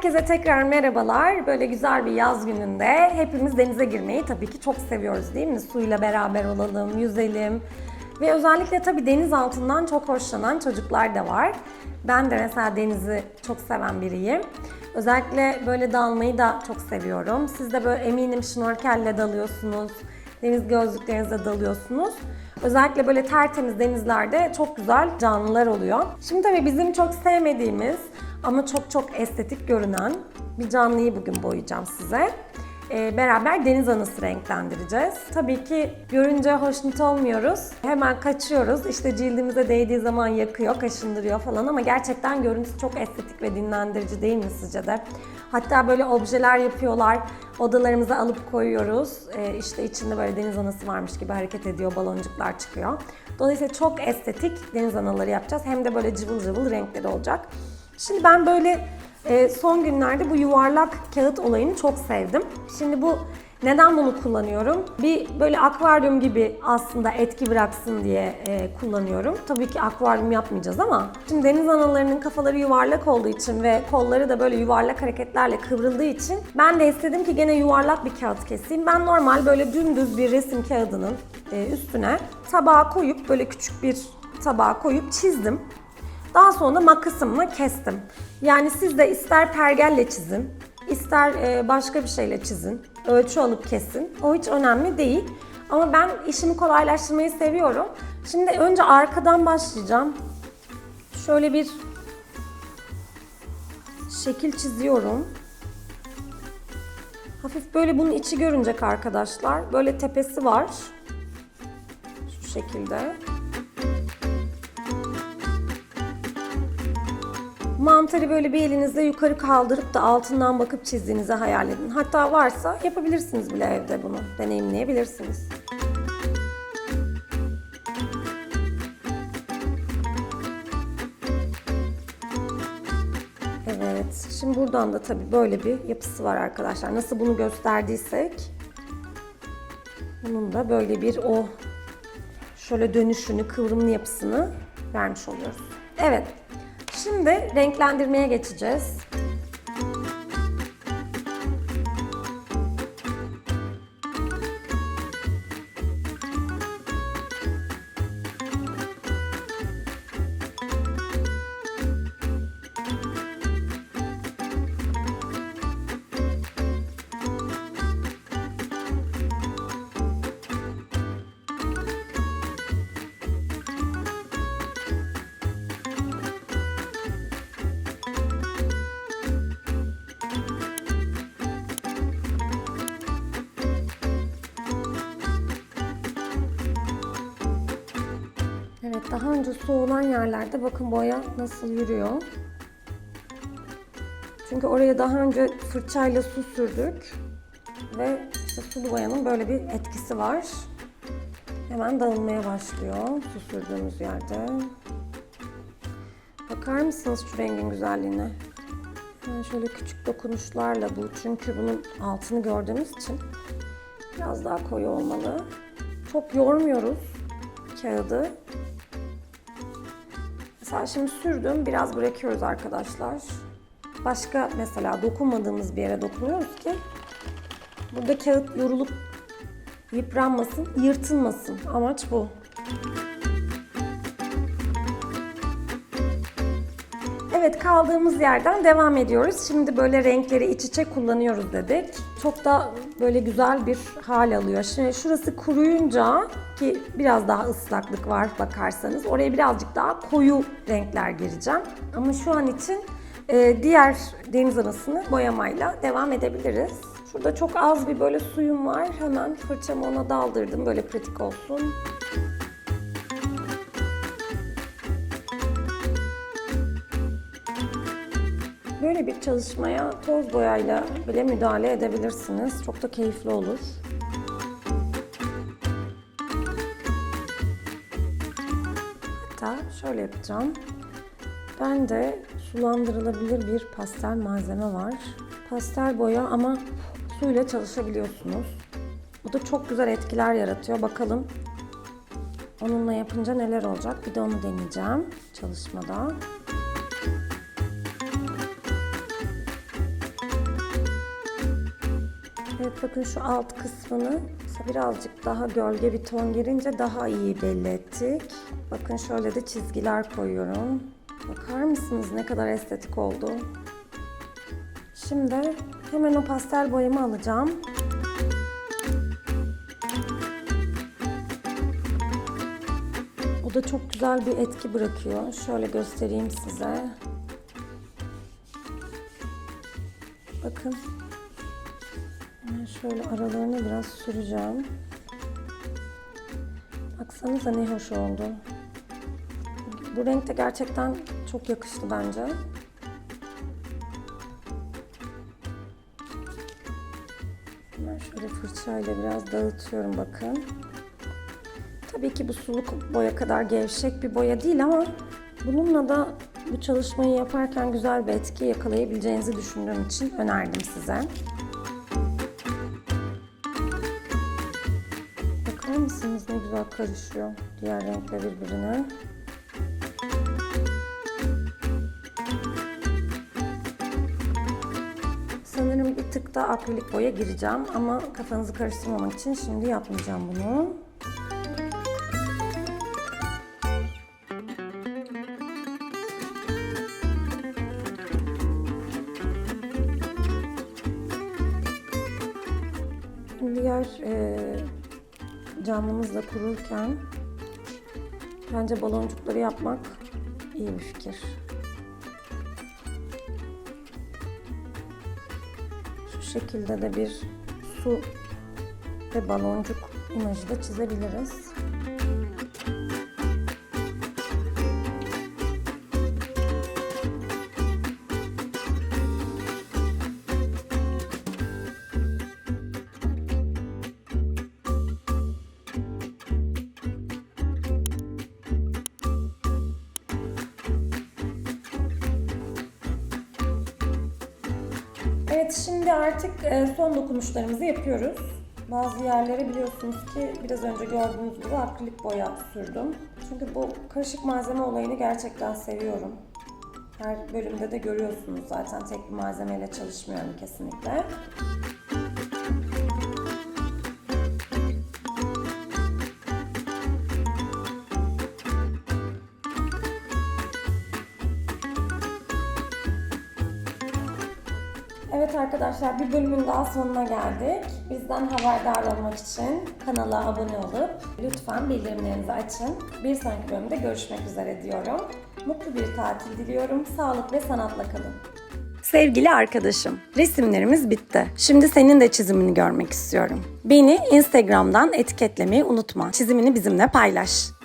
Herkese tekrar merhabalar. Böyle güzel bir yaz gününde hepimiz denize girmeyi tabii ki çok seviyoruz değil mi? Suyla beraber olalım, yüzelim. Ve özellikle tabii deniz altından çok hoşlanan çocuklar da var. Ben de mesela denizi çok seven biriyim. Özellikle böyle dalmayı da çok seviyorum. Siz de böyle eminim şnorkelle dalıyorsunuz, deniz gözlüklerinizle dalıyorsunuz. Özellikle böyle tertemiz denizlerde çok güzel canlılar oluyor. Şimdi tabii bizim çok sevmediğimiz ama çok çok estetik görünen bir canlıyı bugün boyayacağım size. Ee, beraber deniz anası renklendireceğiz. Tabii ki görünce hoşnut olmuyoruz. Hemen kaçıyoruz. İşte cildimize değdiği zaman yakıyor, kaşındırıyor falan ama gerçekten görüntüsü çok estetik ve dinlendirici değil mi sizce de? Hatta böyle objeler yapıyorlar. Odalarımıza alıp koyuyoruz. Ee, işte içinde böyle deniz anası varmış gibi hareket ediyor, baloncuklar çıkıyor. Dolayısıyla çok estetik deniz anaları yapacağız. Hem de böyle cıvıl cıvıl renkleri olacak. Şimdi ben böyle e, son günlerde bu yuvarlak kağıt olayını çok sevdim. Şimdi bu neden bunu kullanıyorum? Bir böyle akvaryum gibi aslında etki bıraksın diye e, kullanıyorum. Tabii ki akvaryum yapmayacağız ama şimdi deniz analarının kafaları yuvarlak olduğu için ve kolları da böyle yuvarlak hareketlerle kıvrıldığı için ben de istedim ki gene yuvarlak bir kağıt keseyim. Ben normal böyle dümdüz bir resim kağıdının e, üstüne tabağa koyup böyle küçük bir tabağa koyup çizdim. Daha sonra makasımla kestim. Yani siz de ister pergelle çizin, ister e, başka bir şeyle çizin, ölçü alıp kesin. O hiç önemli değil. Ama ben işimi kolaylaştırmayı seviyorum. Şimdi önce arkadan başlayacağım. Şöyle bir şekil çiziyorum. Hafif böyle bunun içi görünecek arkadaşlar. Böyle tepesi var. Şu şekilde. Mantarı böyle bir elinizle yukarı kaldırıp da altından bakıp çizdiğinizi hayal edin. Hatta varsa yapabilirsiniz bile evde bunu. Deneyimleyebilirsiniz. Evet. Şimdi buradan da tabii böyle bir yapısı var arkadaşlar. Nasıl bunu gösterdiysek bunun da böyle bir o şöyle dönüşünü, kıvrımlı yapısını vermiş oluyoruz. Evet. Şimdi renklendirmeye geçeceğiz. Evet, daha önce su olan yerlerde bakın boya nasıl yürüyor. Çünkü oraya daha önce fırçayla su sürdük. Ve işte sulu boyanın böyle bir etkisi var. Hemen dağılmaya başlıyor su sürdüğümüz yerde. Bakar mısınız şu rengin güzelliğine? Yani şöyle küçük dokunuşlarla bu. Çünkü bunun altını gördüğümüz için biraz daha koyu olmalı. Çok yormuyoruz kağıdı. Şimdi sürdüm, biraz bırakıyoruz arkadaşlar. Başka mesela dokunmadığımız bir yere dokunuyoruz ki burada kağıt yorulup yıpranmasın, yırtılmasın. Amaç bu. Evet kaldığımız yerden devam ediyoruz. Şimdi böyle renkleri iç içe kullanıyoruz dedik. Çok da böyle güzel bir hal alıyor. Şimdi şurası kuruyunca ki biraz daha ıslaklık var bakarsanız oraya birazcık daha koyu renkler gireceğim. Ama şu an için e, diğer deniz anasını boyamayla devam edebiliriz. Şurada çok az bir böyle suyum var. Hemen fırçamı ona daldırdım böyle pratik olsun. Böyle bir çalışmaya toz boyayla bile müdahale edebilirsiniz. Çok da keyifli olur. Hatta şöyle yapacağım. Ben de sulandırılabilir bir pastel malzeme var. Pastel boya ama suyla çalışabiliyorsunuz. Bu da çok güzel etkiler yaratıyor. Bakalım onunla yapınca neler olacak. Bir de onu deneyeceğim çalışmada. Bakın şu alt kısmını birazcık daha gölge bir ton girince daha iyi belli ettik. Bakın şöyle de çizgiler koyuyorum. Bakar mısınız ne kadar estetik oldu? Şimdi hemen o pastel boyamı alacağım. O da çok güzel bir etki bırakıyor. Şöyle göstereyim size. Bakın. Şöyle aralarına biraz süreceğim. Baksanıza ne hoş oldu. Bu renk de gerçekten çok yakıştı bence. Ben şöyle fırçayla biraz dağıtıyorum bakın. Tabii ki bu suluk boya kadar gevşek bir boya değil ama bununla da bu çalışmayı yaparken güzel bir etki yakalayabileceğinizi düşündüğüm için önerdim size. Karışıyor diğer renkle birbirine. Sanırım bir tık da akrilik boya gireceğim ama kafanızı karıştırmamak için şimdi yapmayacağım bunu. Diğer e, canlımızla kururken bence baloncukları yapmak iyi bir fikir. Şu şekilde de bir su ve baloncuk imajı da çizebiliriz. Evet şimdi artık e, son dokunuşlarımızı yapıyoruz. Bazı yerlere biliyorsunuz ki biraz önce gördüğünüz gibi akrilik boya sürdüm. Çünkü bu karışık malzeme olayını gerçekten seviyorum. Her bölümde de görüyorsunuz zaten tek bir malzemeyle çalışmıyorum kesinlikle. Evet arkadaşlar bir bölümün daha sonuna geldik. Bizden haberdar olmak için kanala abone olup lütfen bildirimlerinizi açın. Bir sonraki bölümde görüşmek üzere diyorum. Mutlu bir tatil diliyorum. Sağlık ve sanatla kalın. Sevgili arkadaşım, resimlerimiz bitti. Şimdi senin de çizimini görmek istiyorum. Beni Instagram'dan etiketlemeyi unutma. Çizimini bizimle paylaş.